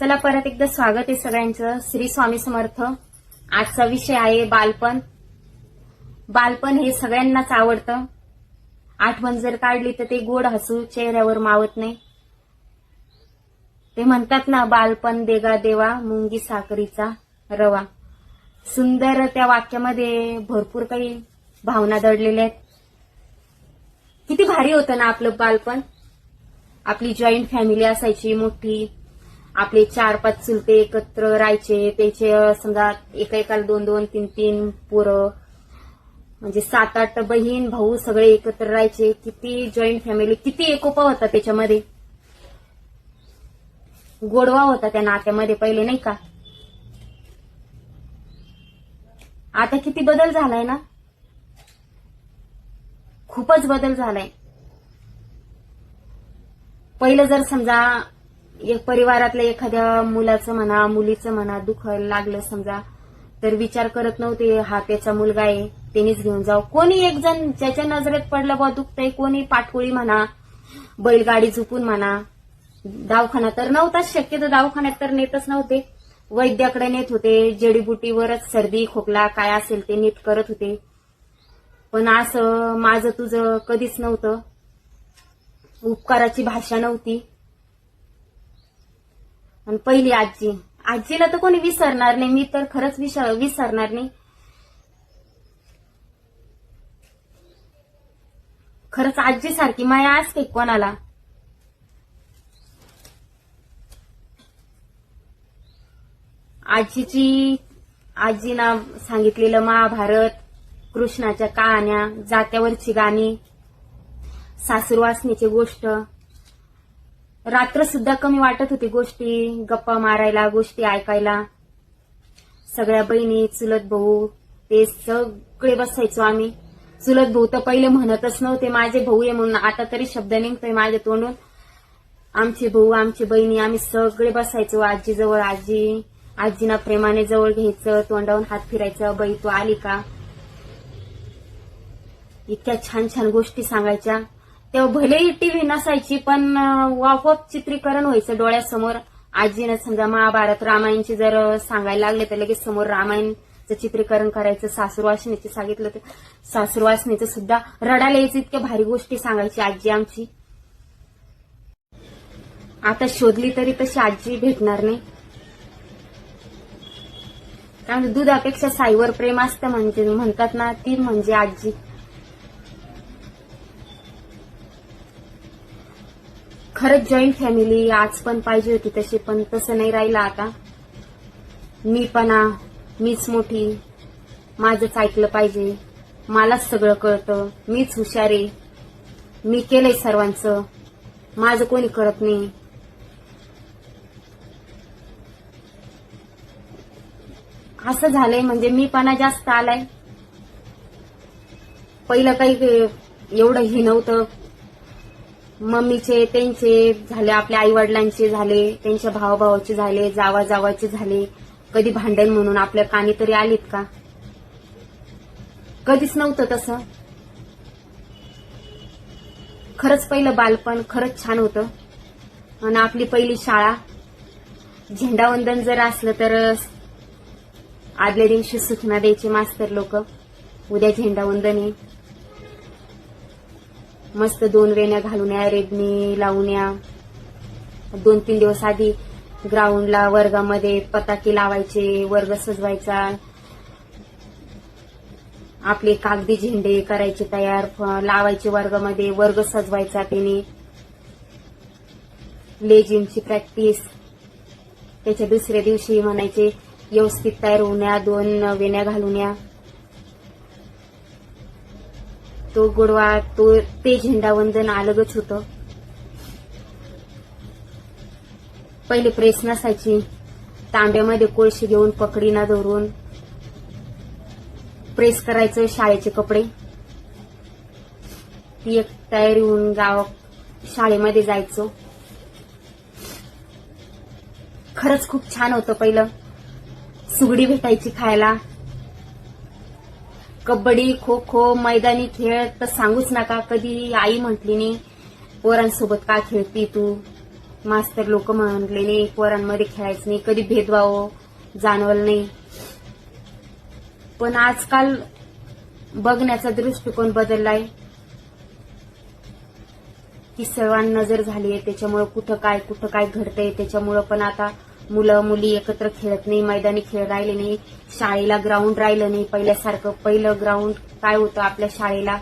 चला परत एकदा स्वागत आहे सगळ्यांचं. श्री स्वामी समर्थ. आजचा विषय आहे बालपण. बालपण हे सगळ्यांनाच आवडतं. आठवण जर काढली तर ते गोड हसू चेहऱ्यावर मावत नाही. ते म्हणतात ना बालपण देगा देवा मुंगी साखरीचा रवा. सुंदर त्या वाक्यामध्ये भरपूर काही भावना दडलेल्या आहेत. किती भारी होतं ना आपलं बालपण. आपली जॉईंट फॅमिली असायची मोठी. आपले चार पाच चुलते एकत्र राहायचे. त्याचे समजा एका एकाला दोन दोन तीन तीन पोरं. म्हणजे सात आठ बहीण भाऊ सगळे एकत्र राहायचे. किती जॉईंट फॅमिली किती एकोपा होता त्याच्यामध्ये? गोडवा होता त्या नात्यामध्ये पहिले नाही का? आता किती बदल झालाय ना? खूपच बदल झालाय. पहिलं जर समजा एक परिवारातल्या एखाद्या मुलाचं म्हणा मुलीचं म्हणा दुःख लागलं समजा तर विचार करत नव्हते हा त्याचा मुलगा आहे त्यांनीच घेऊन जाऊ कोणी एक जण ज्याच्या नजरेत पडलं बा दुखतंय कोणी पाठोळी म्हणा बैलगाडी झुपून म्हणा दवाखाना तर नव्हताच शक्यतो दवाखान्यात तर नेतच नव्हते. वैद्याकडे नेत होते जडीबुटीवरच सर्दी खोकला काय असेल ते नीट करत होते. पण असं माझं तुझं कधीच नव्हतं. उपकाराची भाषा नव्हती. आणि पहिली आजी. आजीला तर कोणी विसरणार नाही. मी तर खरंच विसरणार नाही. खरंच आजी सारखी माया असते कोणाला? आजीची आजीना सांगितलेलं महाभारत कृष्णाच्या कहाण्या जात्यावरची गाणी सासूरवासनीची गोष्ट रात्र सुद्धा कमी वाटत होती गोष्टी गप्पा मारायला गोष्टी ऐकायला. सगळ्या बहिणी चुलत भाऊ ते सगळे बसायचो आम्ही. चुलत भाऊ तर पहिले म्हणतच नव्हते माझे भाऊ आहे म्हणून आता तरी शब्द निघतोय माझ्या तोंडून. आमचे भाऊ आमची बहिणी आम्ही सगळे बसायचो आजीजवळ आजी आजीना प्रेमाने जवळ घ्यायचं तोंडावून हात फिरायचं बाई तू आली का? इतक्या छान छान गोष्टी सांगायच्या. तेव्हा भलेही टीव्ही नसायची पण वाफप चित्रीकरण व्हायचं डोळ्यासमोर. आजीनं समजा महाभारत रामायणची जर सांगायला लागले तर लगेच समोर रामायणचं चित्रीकरण करायचं सासूरवासनीचे सांगितलं तर सासूरवासिनीचं सुद्धा रडायला यायचं इतक्या भारी गोष्टी सांगायची आजी आमची. आता शोधली तरी तशी आजी भेटणार नाही. कारण दुधापेक्षा साईवर प्रेम असतं म्हणजे म्हणतात ना ती म्हणजे आजी. खरंच जॉईंट फॅमिली आज पण पाहिजे होती तशी पण तसं नाही राहिलं आता. मीपणा मीच मोठी माझंच ऐकलं पाहिजे. मलाच सगळं कळतं मीच हुशार आहे. मी केलंय सर्वांचं माझं कोणी करत नाही. असं झालंय म्हणजे मीपणा जास्त आलाय. पहिलं काही एवढं हे नव्हतं. मम्मीचे त्यांचे झाले आपल्या आई वडिलांचे झाले त्यांच्या भावाभावाचे झाले जावा जावाचे झाले. कधी भांडण म्हणून आपल्या कानी तरी आलीत का? कधीच नव्हतं तसं. खरंच पहिलं बालपण खरंच छान होतं. आणि आपली पहिली शाळा. झेंडावंदन जर असलं तर आदल्या दिवशी सूचना द्यायचे मास्तर लोक. उद्या झेंडावंदन आहे. मस्त दोन वेण्या घालून या रेबणी लावून या. दोन तीन दिवस आधी ग्राउंडला वर्गामध्ये पताके लावायचे वर्ग सजवायचा. आपले कागदी झेंडे करायचे तयार लावायचे वर्गामध्ये वर्ग सजवायचा त्याने. लेजिमची प्रॅक्टिस त्याच्या दुसऱ्या दिवशी म्हणायचे व्यवस्थित तयार होऊन या दोन वेण्या घालून या. तो गोडवा तो ते झेंडावंदन अलगच होतं. पहिले प्रेस नसायची. तांब्यामध्ये कोळशी घेऊन पकडीना धरून प्रेस करायचं शाळेचे कपडे. ती एक तयारी होऊन गाव शाळेमध्ये जायचो. खरंच खूप छान होतं पहिलं. सुगडी भेटायची खायला. कबड्डी खो खो मैदानी खेळ तर सांगूच नका. कधी आई म्हटली नाही पोरांसोबत का खेळती तू? मास्तर लोक म्हटले नाही पोरांमध्ये खेळायचं नाही कधी भेदभाव जाणवलं नाही. पण आजकाल बघण्याचा दृष्टिकोन बदललाय. की सर्वांना नजर झाली आहे त्याच्यामुळं कुठं काय कुठं काय घडतंय त्याच्यामुळं पण आता मुलं मुली एकत्र खेळत नाही मैदानी खेळ राहिले नाही शाळेला ग्राउंड राहिलं नाही. पहिल्यासारखं पहिलं ग्राउंड काय होतं आपल्या शाळेला?